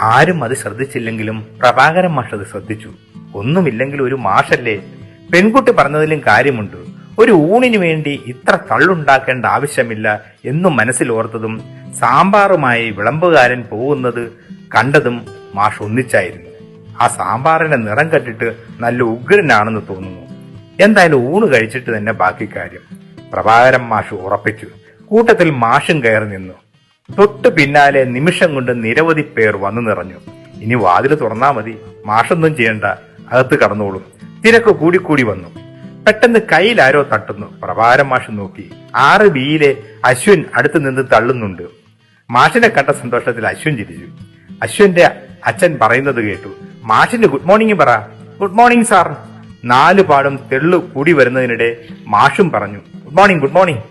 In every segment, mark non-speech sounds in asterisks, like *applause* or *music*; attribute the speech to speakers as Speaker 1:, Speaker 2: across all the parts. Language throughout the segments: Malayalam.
Speaker 1: ആരും അത് ശ്രദ്ധിച്ചില്ലെങ്കിലും പ്രഭാകരൻ മാഷ് അത് ശ്രദ്ധിച്ചു. ഒന്നുമില്ലെങ്കിൽ ഒരു മാഷല്ലേ? പെൺകുട്ടി പറഞ്ഞതിലും കാര്യമുണ്ട്. ഒരു ഊണിനു വേണ്ടി ഇത്ര തള്ളുണ്ടാക്കേണ്ട ആവശ്യമില്ല എന്നും മനസ്സിലോർത്തതും സാമ്പാറുമായി വിളമ്പുകാരൻ പോകുന്നത് കണ്ടതും മാഷ് ഒന്നിച്ചായിരുന്നു. ആ സാമ്പാറിന്റെ നിറം കണ്ടിട്ട് നല്ല ഉഗ്രനാണെന്ന് തോന്നുന്നു. എന്തായാലും ഊണ് കഴിച്ചിട്ട് തന്നെ ബാക്കി കാര്യം. പ്രഭാകരൻ മാഷ് ഉറപ്പിച്ചു. കൂട്ടത്തിൽ മാഷും കയറി നിന്നു. തൊട്ടു പിന്നാലെ നിമിഷം കൊണ്ട് നിരവധി പേർ വന്നു നിറഞ്ഞു. ഇനി വാതിൽ തുറന്നാ മതി. മാഷൊന്നും ചെയ്യണ്ട. അകത്ത് കടന്നോളും. തിരക്ക് കൂടിക്കൂടി വന്നു. പെട്ടെന്ന് കയ്യിൽ ആരോ തട്ടുന്നു. പ്രഭാരം മാഷ് നോക്കി. ആറ് ബിയിലെ അശ്വിൻ അടുത്ത് നിന്ന് തള്ളുന്നുണ്ട്. മാഷിനെ കണ്ട സന്തോഷത്തിൽ അശ്വിൻ ചിരിച്ചു. അശ്വിന്റെ അച്ഛൻ പറയുന്നത് കേട്ടു. മാഷിന് ഗുഡ് മോർണിംഗ് പറ. Good morning sir. നാലു പാടും തെള്ളു കൂടി വരുന്നതിനിടെ മാഷും പറഞ്ഞു. Good morning good morning.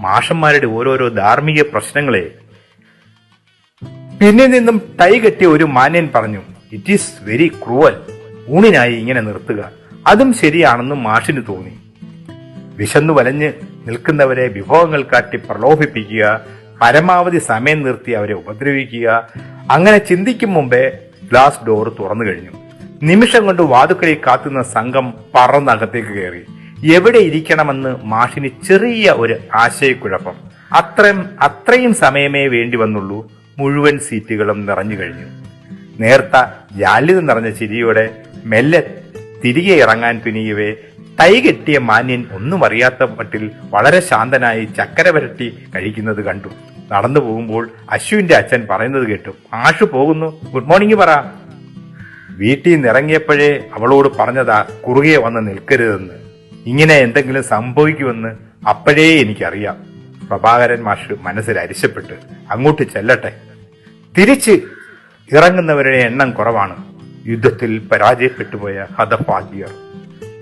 Speaker 1: മാഷന്മാരുടെ ഓരോരോ ധാർമ്മിക പ്രശ്നങ്ങളെ പിന്നിൽ നിന്നും ടൈ കെട്ടിയ ഒരു മാന്യൻ പറഞ്ഞു ഇറ്റ് ഈസ് വെരി ക്രൂവൽ ഊണിനായി ഇങ്ങനെ നിർത്തുക. അതും ശരിയാണെന്ന് മാഷിന് തോന്നി. വിശന്നു വലഞ്ഞ് നിൽക്കുന്നവരെ വിഭവങ്ങൾ കാട്ടി പ്രലോഭിപ്പിക്കുക പരമാവധി സമയം നിർത്തി അവരെ ഉപദ്രവിക്കുക. അങ്ങനെ ചിന്തിക്കും മുമ്പേ ഗ്ലാസ് ഡോർ തുറന്നു കഴിഞ്ഞു. നിമിഷം കൊണ്ട് വാതുക്കളിൽ കാത്തുന്ന സംഘം പറന്നകത്തേക്ക് കയറി. എവിടെ ഇരിക്കണമെന്ന് മാഷിന് ചെറിയ ഒരു ആശയക്കുഴപ്പം. അത്രയും അത്രയും സമയമേ വേണ്ടി വന്നുള്ളൂ. മുഴുവൻ സീറ്റുകളും നിറഞ്ഞു കഴിഞ്ഞു. നേർത്ത ജാലിത് നിറഞ്ഞ ചിരിയോടെ മെല്ലെ തിരികെ ഇറങ്ങാൻ തുനിയവേ തൈ കെട്ടിയ മാന്യൻ ഒന്നും അറിയാത്ത മട്ടിൽ വളരെ ശാന്തനായി ചക്കര വരട്ടി കഴിക്കുന്നത് കണ്ടു. നടന്നു പോകുമ്പോൾ അശ്വിന്റെ അച്ഛൻ പറയുന്നത് കേട്ടു. ആഷു പോകുന്നു. ഗുഡ് മോർണിംഗ് പറ. വീട്ടിൽ നിന്ന് ഇറങ്ങിയപ്പോഴേ അവളോട് പറഞ്ഞതാ കുറുകെ വന്ന് നിൽക്കരുതെന്ന്. ഇങ്ങനെ എന്തെങ്കിലും സംഭവിക്കുമെന്ന് അപ്പോഴേ എനിക്കറിയാം. പ്രഭാകരൻ മാഷ് മനസ്സിൽ അരിശപ്പെട്ട് അങ്ങോട്ട് ചെല്ലട്ടെ. തിരിച്ച് ഇറങ്ങുന്നവരുടെ എണ്ണം കുറവാണ്. യുദ്ധത്തിൽ പരാജയപ്പെട്ടുപോയ ഹതഭാഗ്യർ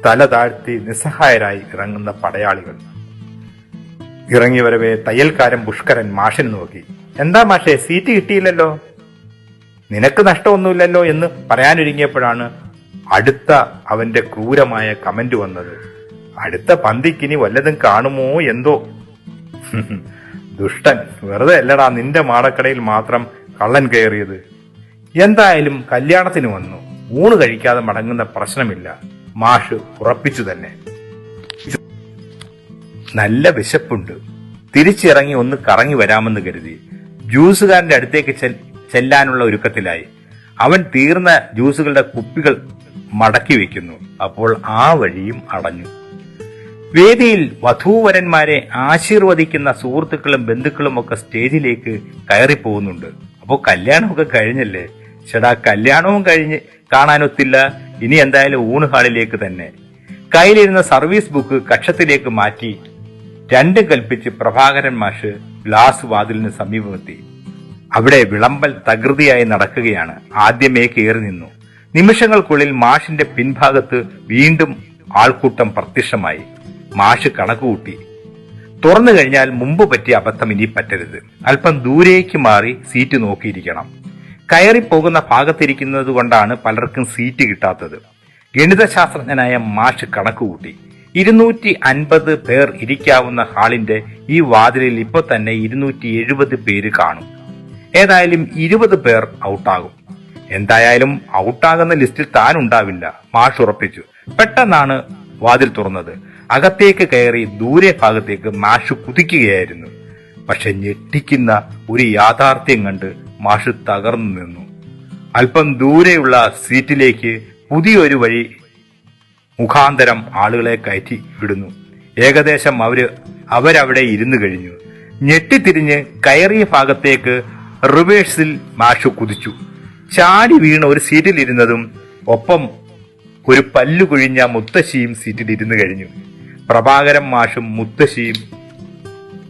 Speaker 1: തല താഴ്ത്തി നിസ്സഹായരായി ഇറങ്ങുന്ന പടയാളികൾ. ഇറങ്ങിവരവേ തയ്യൽക്കാരൻ പുഷ്കരൻ മാഷിന് നോക്കി. എന്താ മാഷേ സീറ്റ് കിട്ടിയില്ലല്ലോ? നിനക്ക് നഷ്ടമൊന്നുമില്ലല്ലോ? എന്ന് പറയാനൊരുങ്ങിയപ്പോഴാണ് അടുത്ത അവന്റെ ക്രൂരമായ കമന്റ് വന്നത്. അടുത്ത പന്തിക്കിനി വല്ലതും കാണുമോ? എന്തോ *laughs* ദുഷ്ടൻ. വെറുതെ അല്ലടാ നിന്റെ മാടക്കടയിൽ മാത്രം കള്ളൻ കയറിയത്. എന്തായാലും കല്യാണത്തിന് വന്നു. ഊണ് കഴിക്കാതെ മടങ്ങുന്ന പ്രശ്നമില്ല. മാഷ് ഉറപ്പിച്ചു തന്നെ. നല്ല വിശപ്പുണ്ട്. തിരിച്ചിറങ്ങി ഒന്ന് കറങ്ങി വരാമെന്ന് കരുതി. ജ്യൂസുകാരന്റെ അടുത്തേക്ക് ചെല്ലാനുള്ള ഒരുക്കത്തിലായി. അവൻ തീർന്ന ജ്യൂസുകളുടെ കുപ്പികൾ മടക്കി വെക്കുന്നു. അപ്പോൾ ആ വഴിയും അടഞ്ഞു. വേദിയിൽ വധൂവരന്മാരെ ആശീർവദിക്കുന്ന സുഹൃത്തുക്കളും ബന്ധുക്കളും ഒക്കെ സ്റ്റേജിലേക്ക് കയറി പോകുന്നുണ്ട് അപ്പോ കല്യാണമൊക്കെ കഴിഞ്ഞല്ലേ? ചേടാ കല്യാണവും കഴിഞ്ഞ് കാണാനൊത്തില്ല. ഇനി എന്തായാലും ഊണ് ഹാളിലേക്ക് തന്നെ. കയ്യിലിരുന്ന സർവീസ് ബുക്ക് കക്ഷത്തിലേക്ക് മാറ്റി രണ്ടും കൽപ്പിച്ച് പ്രഭാകരൻ മാഷ് ഗ്ലാസ് വാതിലിന് സമീപമെത്തി. അവിടെ വിളമ്പൽ തകൃതിയായി നടക്കുകയാണ്. ആദ്യമേ കയറി നിന്നു. നിമിഷങ്ങൾക്കുള്ളിൽ മാഷിന്റെ പിൻഭാഗത്ത് വീണ്ടും ആൾക്കൂട്ടം പ്രത്യക്ഷമായി. മാഷ് കണക്കുകൂട്ടി തുറന്നു കഴിഞ്ഞാൽ മുമ്പ് പറ്റിയ അബദ്ധം ഇനി പറ്റരുത്. അല്പം ദൂരേക്ക് മാറി സീറ്റ് നോക്കിയിരിക്കണം. കയറിപ്പോകുന്ന ഭാഗത്തിരിക്കുന്നത് കൊണ്ടാണ് പലർക്കും സീറ്റ് കിട്ടാത്തത്. ഗണിതശാസ്ത്രജ്ഞനായ മാഷ് കണക്കുകൂട്ടി ഇരുന്നൂറ്റി അൻപത് പേർ ഇരിക്കാവുന്ന ഹാളിന്റെ ഈ വാതിലിൽ ഇപ്പൊ തന്നെ ഇരുന്നൂറ്റി എഴുപത് പേര് കാണും. ഏതായാലും ഇരുപത് പേർ ഔട്ടാകും. എന്തായാലും ഔട്ടാകുന്ന ലിസ്റ്റിൽ താൻ ഉണ്ടാവില്ല മാഷ് ഉറപ്പിച്ചു. പെട്ടെന്നാണ് വാതിൽ തുറന്നത്. അകത്തേക്ക് കയറി ദൂരെ ഭാഗത്തേക്ക് മാഷ് കുതിക്കുകയായിരുന്നു. പക്ഷെ ഞെട്ടിക്കുന്ന ഒരു യാഥാർത്ഥ്യം കണ്ട് മാഷ് തകർന്നു നിന്നു. അല്പം ദൂരെയുള്ള സീറ്റിലേക്ക് പുതിയൊരു വഴി മുഖാന്തരം ആളുകളെ കയറ്റി വിടുന്നു. ഏകദേശം അവർ അവരവിടെ ഇരുന്നു കഴിഞ്ഞു. ഞെട്ടിത്തിരിഞ്ഞ് കയറിയ ഭാഗത്തേക്ക് റിവേഴ്സിൽ മാഷു കുതിച്ചു. ചാടി വീണ ഒരു സീറ്റിലിരുന്നതും ഒപ്പം ഒരു പല്ലു കൊഴിഞ്ഞ മുത്തശ്ശിയും സീറ്റിലിരുന്നു കഴിഞ്ഞു. പ്രഭാകരൻ മാഷും മുത്തശ്ശിയും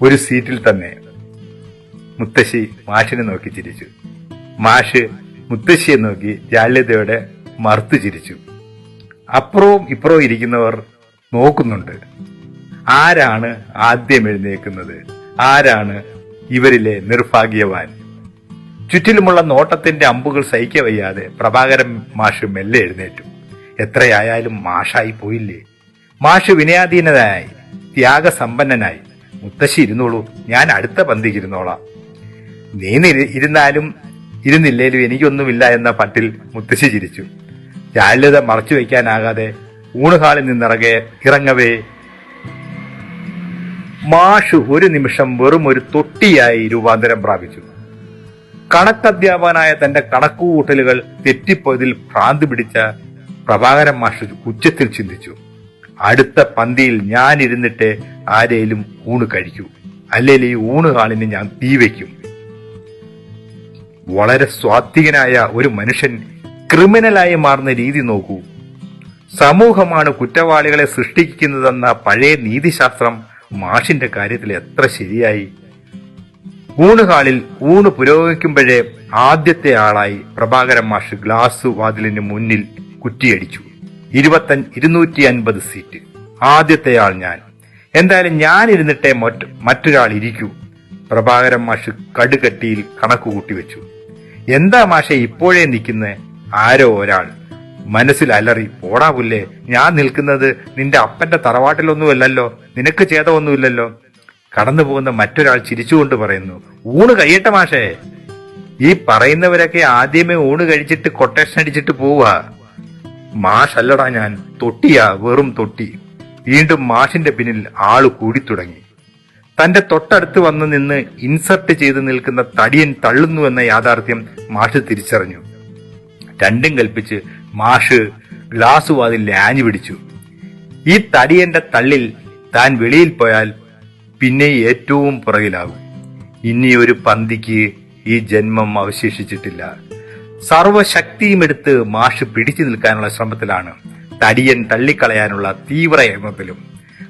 Speaker 1: ഒരു സീറ്റിൽ തന്നെ മുത്തശ്ശി മാഷിനെ നോക്കി ചിരിച്ചു. മാഷ് മുത്തശ്ശിയെ നോക്കി ജാള്യതയോടെ മറുത്തു ചിരിച്ചു. അപ്പുറവും ഇപ്പുറവും ഇരിക്കുന്നവർ നോക്കുന്നുണ്ട്. ആരാണ് ആദ്യം എഴുന്നേക്കുന്നത് ആരാണ് ഇവരിലെ നിർഭാഗ്യവാൻ? ചുറ്റിലുമുള്ള നോട്ടത്തിന്റെ അമ്പുകൾ സഹിക്കവയ്യാതെ പ്രഭാകരൻ മാഷ് മെല്ലെ എഴുന്നേറ്റു. എത്രയായാലും മാഷായി പോയില്ലേ? മാഷ് വിനയാധീനനായി ത്യാഗസമ്പന്നനായി. മുത്തശ്ശി ഇരുന്നോളൂ ഞാൻ അടുത്ത പന്തിക്ക് ഇരുന്നോളാം. നീ ഇരുന്നാലും ഇരുന്നില്ലേലും എനിക്കൊന്നുമില്ല എന്ന പട്ടിൽ മുത്തശ്ശി ചിരിച്ചു. ജാള്യത മറച്ചു വയ്ക്കാനാകാതെ ഊണുഹാളിൽ നിന്നിറങ്ങെ ഇറങ്ങവേ. മാഷു ഒരു നിമിഷം വെറും ഒരു തൊട്ടിയായി രൂപാന്തരം പ്രാപിച്ചു. കണക്കധ്യാപകനായ തന്റെ കണക്കുകൂട്ടലുകൾ തെറ്റിപ്പോയതിൽ ഭ്രാന്ത് പിടിച്ച പ്രഭാകരൻ മാഷ് ഉച്ചത്തിൽ ചിന്തിച്ചു. അടുത്ത പന്തിയിൽ ഞാൻ ഇരുന്നിട്ട് ആരേലും ഊണ് കഴിക്കൂ. അല്ലെങ്കിൽ ഈ ഊണ് ഹാളിന് ഞാൻ തീ വയ്ക്കും വളരെ സ്വാത്വികനായ ഒരു മനുഷ്യൻ ക്രിമിനലായി മാറുന്ന രീതി നോക്കൂ. സമൂഹമാണ് കുറ്റവാളികളെ സൃഷ്ടിക്കുന്നതെന്ന പഴയ നീതിശാസ്ത്രം മാഷിന്റെ കാര്യത്തിൽ എത്ര ശരിയായി. ഊണുകാളിൽ ഊണ് പുരോഗമിക്കുമ്പോഴേ ആദ്യത്തെ ആളായി പ്രഭാകരൻ മാഷ് ഗ്ലാസ് വാതിലിന് മുന്നിൽ കുറ്റിയടിച്ചു. ഇരുപത്തഞ്ച് ഇരുന്നൂറ്റി അൻപത് സീറ്റ്. ആദ്യത്തെ ആൾ ഞാൻ. എന്തായാലും ഞാൻ ഇരുന്നിട്ടേ മറ്റ് മറ്റൊരാൾ ഇരിക്കൂ. പ്രഭാകരൻ മാഷ് കടുകട്ടിയിൽ കണക്ക് കൂട്ടിവെച്ചു എന്താ മാഷെ ഇപ്പോഴേ നിൽക്കുന്ന? ആരോ ഒരാൾ. മനസ്സിൽ അലറി പോടാ പുല്ലേ ഞാൻ നിൽക്കുന്നത് നിന്റെ അപ്പന്റെ തറവാട്ടിലൊന്നുമല്ലല്ലോ? നിനക്ക് ചേതമൊന്നുമില്ലല്ലോ കടന്നു പോകുന്ന മറ്റൊരാൾ ചിരിച്ചുകൊണ്ട് പറയുന്നു ഊണ് കഴിയട്ടെ മാഷേ. ഈ പറയുന്നവരൊക്കെ ആദ്യമേ ഊണ് കഴിച്ചിട്ട് കൊട്ടേഷൻ അടിച്ചിട്ട് പോവുക. മാഷല്ലടാ ഞാൻ. തൊട്ടിയാ വെറും തൊട്ടി. വീണ്ടും മാഷിന്റെ പിന്നിൽ ആൾ കൂടി തുടങ്ങി തന്റെ തൊട്ടടുത്ത് വന്ന് നിന്ന് ഇൻസർട്ട് ചെയ്ത് നിൽക്കുന്ന തടിയൻ തള്ളുന്നു എന്ന യാഥാർത്ഥ്യം മാഷ് തിരിച്ചറിഞ്ഞു. രണ്ടും കൽപ്പിച്ച് മാഷ് ഗ്ലാസ് വാതിൽ ലാഞ്ഞു പിടിച്ചു. ഈ തടിയന്റെ തള്ളിൽ താൻ വെളിയിൽ പോയാൽ പിന്നെ ഏറ്റവും പുറകിലാകും ഇനി ഒരു പന്തിക്ക് ഈ ജന്മം അവശേഷിച്ചിട്ടില്ല. സർവശക്തിയും എടുത്ത് മാഷ് പിടിച്ചു നിൽക്കാനുള്ള ശ്രമത്തിലാണ് തടിയൻ തള്ളിക്കളയാനുള്ള തീവ്ര യത്നത്തിലും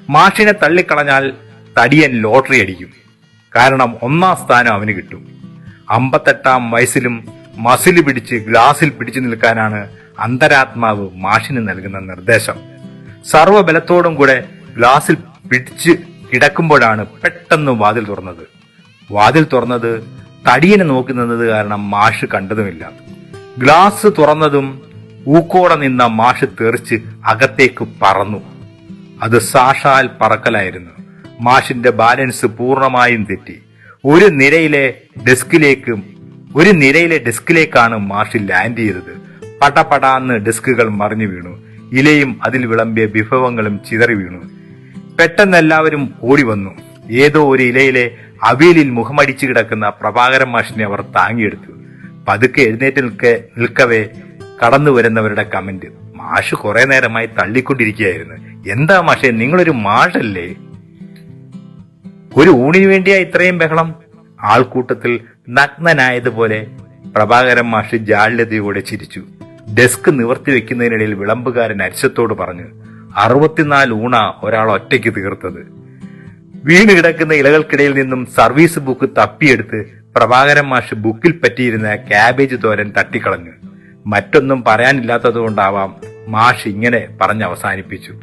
Speaker 1: മാഷിനെ തള്ളിക്കളഞ്ഞാൽ തടിയൻ ലോട്ടറി അടിക്കും. കാരണം ഒന്നാം സ്ഥാനം അവന് കിട്ടും. അമ്പത്തെട്ടാം വയസ്സിലും മസിൽ പിടിച്ച് ഗ്ലാസിൽ പിടിച്ചു നിൽക്കാനാണ് അന്തരാത്മാവ് മാഷിന് നൽകുന്ന നിർദ്ദേശം. സർവബലത്തോടും കൂടെ ഗ്ലാസിൽ പിടിച്ച് കിടക്കുമ്പോഴാണ് പെട്ടെന്ന് വാതിൽ തുറന്നത്. വാതിൽ തുറന്നത് തടിയനെ നോക്കി നിന്നത് കാരണം മാഷ് കണ്ടതുമില്ല. ഗ്ലാസ് തുറന്നതും ഊക്കോടെ നിന്ന മാഷ് തെറിച്ച് അകത്തേക്ക് പറന്നു. അത് സാഷാൽ പറക്കലായിരുന്നു. മാഷിന്റെ ബാലൻസ് പൂർണമായും തെറ്റി. ഒരു നിരയിലെ ഡെസ്കിലേക്ക് ഒരു നിരയിലെ ഡെസ്കിലേക്കാണ് മാഷ് ലാൻഡ് ചെയ്തത്. പടപടാന്ന് ഡെസ്കുകൾ മറിഞ്ഞു വീണു. ഇലയും അതിൽ വിളമ്പിയ വിഭവങ്ങളും ചിതറി വീണു. പെട്ടെന്ന് എല്ലാവരും ഓടി വന്നു. ഏതോ ഒരു ഇലയിലെ അവിയലിൽ മുഖമടിച്ചു കിടക്കുന്ന പ്രഭാകരൻ മാഷിനെ അവർ താങ്ങിയെടുത്തു. പതുക്കെ എഴുന്നേറ്റ് നിൽക്കെ നിൽക്കവേ കടന്നു വരുന്നവരുടെ കമന്റ്. മാഷ് കുറെ നേരമായി തള്ളിക്കൊണ്ടിരിക്കുകയായിരുന്നു. എന്താ മാഷെ നിങ്ങളൊരു മാഷല്ലേ? ഒരു ഊണിന് വേണ്ടിയാ ഇത്രയും ബഹളം? ആൾക്കൂട്ടത്തിൽ നഗ്നനായതുപോലെ പ്രഭാകരൻ മാഷ് ജാള്യതയോടെ ചിരിച്ചു. ഡെസ്ക് നിവർത്തി വെക്കുന്നതിനിടയിൽ വിളമ്പുകാരൻ അരിശത്തോട് പറഞ്ഞു അറുപത്തിനാല് ഊണ ഒരാൾ ഒറ്റയ്ക്ക് തീർത്തത്. വീണ് കിടക്കുന്ന ഇലകൾക്കിടയിൽ നിന്നും സർവീസ് ബുക്ക് തപ്പിയെടുത്ത് പ്രഭാകരൻ മാഷ് ബുക്കിൽ പറ്റിയിരുന്ന കാബേജ് തോരൻ തട്ടിക്കളഞ്ഞു. മറ്റൊന്നും പറയാനില്ലാത്തതുകൊണ്ടാവാം മാഷ് ഇങ്ങനെ പറഞ്ഞ് അവസാനിപ്പിച്ചു.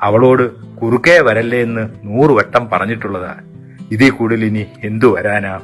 Speaker 1: അവളോട് കുറുക്കേ വരല്ലേ എന്ന് നൂറുവട്ടം പറഞ്ഞിട്ടുള്ളതാ. ഇതിൽ കൂടുതൽ ഇനി എന്തു വരാനാ?